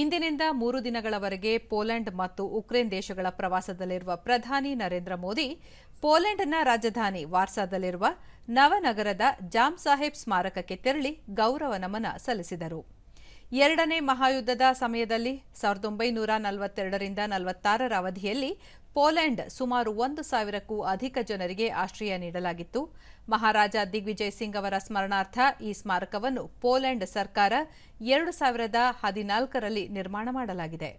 ಇಂದಿನಿಂದ ಮೂರು ದಿನಗಳವರೆಗೆ ಪೋಲೆಂಡ್ ಮತ್ತು ಉಕ್ರೇನ್ ದೇಶಗಳ ಪ್ರವಾಸದಲ್ಲಿರುವ ಪ್ರಧಾನಿ ನರೇಂದ್ರ ಮೋದಿ, ಪೋಲೆಂಡ್ನ ರಾಜಧಾನಿ ವಾರ್ಸಾದಲ್ಲಿರುವ ನವನಗರದ ಜಾಮ್ ಸಾಹೇಬ್ ಸ್ಮಾರಕಕ್ಕೆ ತೆರಳಿ ಗೌರವ ನಮನ ಸಲ್ಲಿಸಿದರು. ಎರಡನೇ ಮಹಾಯುದ್ಧದ ಸಮಯದಲ್ಲಿ ಸಾವಿರದ ಒಂಬೈನೂರ ನಲವತ್ತೆರಡರಿಂದ ನಲವತ್ತಾರರ ಅವಧಿಯಲ್ಲಿ ಪೋಲೆಂಡ್ ಸುಮಾರು ಒಂದು ಸಾವಿರಕ್ಕೂ ಅಧಿಕ ಜನರಿಗೆ ಆಶ್ರಯ ನೀಡಲಾಗಿತ್ತು. ಮಹಾರಾಜ ದಿಗ್ವಿಜಯ್ ಸಿಂಗ್ ಅವರ ಸ್ಮರಣಾರ್ಥ ಈ ಸ್ಮಾರಕವನ್ನು ಪೋಲೆಂಡ್ ಸರ್ಕಾರ ಎರಡು ಸಾವಿರದ ಹದಿನಾಲ್ಕರಲ್ಲಿ ನಿರ್ಮಾಣ ಮಾಡಲಾಗಿದೆ.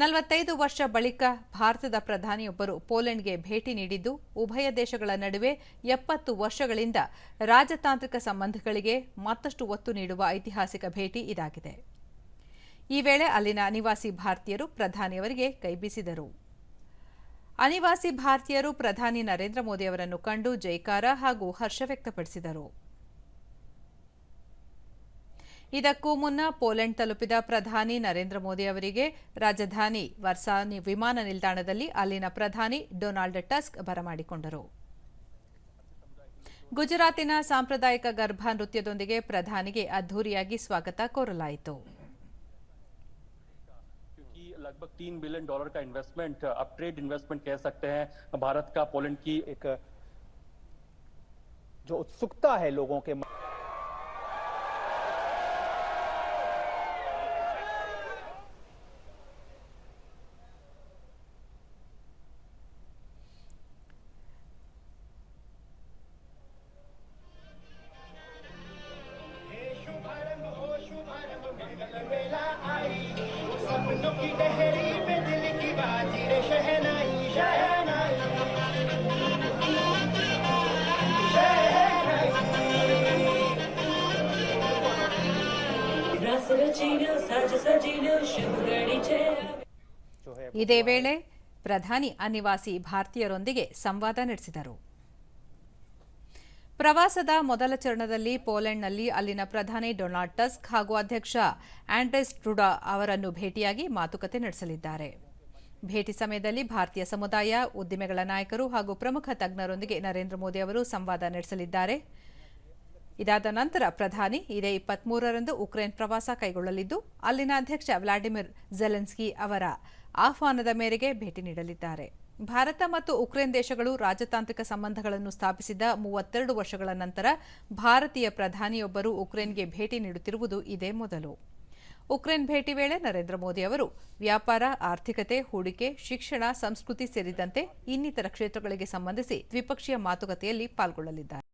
ನಲವತ್ತೈದು ವರ್ಷ ಬಳಿಕ ಭಾರತದ ಪ್ರಧಾನಿಯೊಬ್ಬರು ಪೋಲೆಂಡ್ಗೆ ಭೇಟಿ ನೀಡಿದ್ದು, ಉಭಯ ದೇಶಗಳ ನಡುವೆ ಎಪ್ಪತ್ತು ವರ್ಷಗಳಿಂದ ರಾಜತಾಂತ್ರಿಕ ಸಂಬಂಧಗಳಿಗೆ ಮತ್ತಷ್ಟು ಒತ್ತು ನೀಡುವ ಐತಿಹಾಸಿಕ ಭೇಟಿ ಇದಾಗಿದೆ. ಈ ವೇಳೆ ಅಲ್ಲಿನ ನಿವಾಸಿ ಭಾರತೀಯರು ಪ್ರಧಾನಿಯವರಿಗೆ ಕೈಬೀಸಿದರು ಅನಿವಾಸಿ ಭಾರತೀಯರು ಪ್ರಧಾನಿ ನರೇಂದ್ರ ಮೋದಿ ಅವರನ್ನು ಕಂಡು ಜೈಕಾರ ಹಾಗೂ ಹರ್ಷ ವ್ಯಕ್ತಪಡಿಸಿದರು. ಇದಕ್ಕೂ ಮುನ್ನ ಪೋಲೆಂಡ್ ತಲುಪಿದ ಪ್ರಧಾನಿ ನರೇಂದ್ರ ಮೋದಿ ಅವರಿಗೆ ರಾಜಧಾನಿ ವರ್ಸಾನಿ ವಿಮಾನ ನಿಲ್ದಾಣದಲ್ಲಿ ಅಲ್ಲಿನ ಪ್ರಧಾನಿ ಡೊನಾಲ್ಡ್ ಟಸ್ಕ್ ಬರಮಾಡಿಕೊಂಡರು ಗುಜರಾತಿನ ಸಾಂಪ್ರದಾಯಿಕ ಗರ್ಭ ನೃತ್ಯದೊಂದಿಗೆ ಪ್ರಧಾನಿಗೆ ಅದ್ದೂರಿಯಾಗಿ ಸ್ವಾಗತ ಕೋರಲಾಯಿತು. क्योंकि लगभग तीन बिलियन डॉलर का इन्वेस्टमेंट अब ट्रेड इन्वेस्टमेंट कह सकते हैं। भारत का पोलैंड की एक जो उत्सुकता है लोगों के ಇದೇ ವೇಳೆ ಪ್ರಧಾನಿ ಅನಿವಾಸಿ ಭಾರತೀಯರೊಂದಿಗೆ ಸಂವಾದ ನಡೆಸಿದರು. ಪ್ರವಾಸದ ಮೊದಲ ಚರಣದಲ್ಲಿ ಪೋಲೆಂಡ್ನಲ್ಲಿ ಅಲ್ಲಿನ ಪ್ರಧಾನಿ ಡೊನಾಲ್ಡ್ ಟಸ್ಕ್ ಹಾಗೂ ಅಧ್ಯಕ್ಷ ಆಂಡ್ರೆಸ್ ಟ್ರುಡಾ ಅವರನ್ನು ಭೇಟಿಯಾಗಿ ಮಾತುಕತೆ ನಡೆಸಲಿದ್ದಾರೆ. ಭೇಟಿ ಸಮಯದಲ್ಲಿ ಭಾರತೀಯ ಸಮುದಾಯ, ಉದ್ದಿಮೆಗಳ ನಾಯಕರು ಹಾಗೂ ಪ್ರಮುಖ ತಜ್ಞರೊಂದಿಗೆ ನರೇಂದ್ರ ಮೋದಿ ಅವರು ಸಂವಾದ ನಡೆಸಲಿದ್ದಾರೆ. ಇದಾದ ನಂತರ ಪ್ರಧಾನಿ ಇದೇ ಇಪ್ಪತ್ಮೂರರಂದು ಉಕ್ರೇನ್ ಪ್ರವಾಸ ಕೈಗೊಳ್ಳಲಿದ್ದು, ಅಲ್ಲಿನ ಅಧ್ಯಕ್ಷ ವ್ಲಾಡಿಮಿರ್ ಜೆಲೆನ್ಸ್ಕಿ ಅವರ ಆಹ್ವಾನದ ಮೇರೆಗೆ ಭೇಟಿ ನೀಡಲಿದ್ದಾರೆ. ಭಾರತ ಮತ್ತು ಉಕ್ರೇನ್ ದೇಶಗಳು ರಾಜತಾಂತ್ರಿಕ ಸಂಬಂಧಗಳನ್ನು ಸ್ಥಾಪಿಸಿದ ಮೂವತ್ತೆರಡು ವರ್ಷಗಳ ನಂತರ ಭಾರತೀಯ ಪ್ರಧಾನಿಯೊಬ್ಬರು ಉಕ್ರೇನ್ಗೆ ಭೇಟಿ ನೀಡುತ್ತಿರುವುದು ಇದೇ ಮೊದಲು. ಉಕ್ರೇನ್ ಭೇಟಿ ವೇಳೆ ನರೇಂದ್ರ ಮೋದಿ ಅವರು ವ್ಯಾಪಾರ, ಆರ್ಥಿಕತೆ, ಹೂಡಿಕೆ, ಶಿಕ್ಷಣ, ಸಂಸ್ಕೃತಿ ಸೇರಿದಂತೆ ಇನ್ನಿತರ ಕ್ಷೇತ್ರಗಳಿಗೆ ಸಂಬಂಧಿಸಿ ದ್ವಿಪಕ್ಷೀಯ ಮಾತುಕತೆಯಲ್ಲಿ ಪಾಲ್ಗೊಳ್ಳಲಿದ್ದಾರೆ.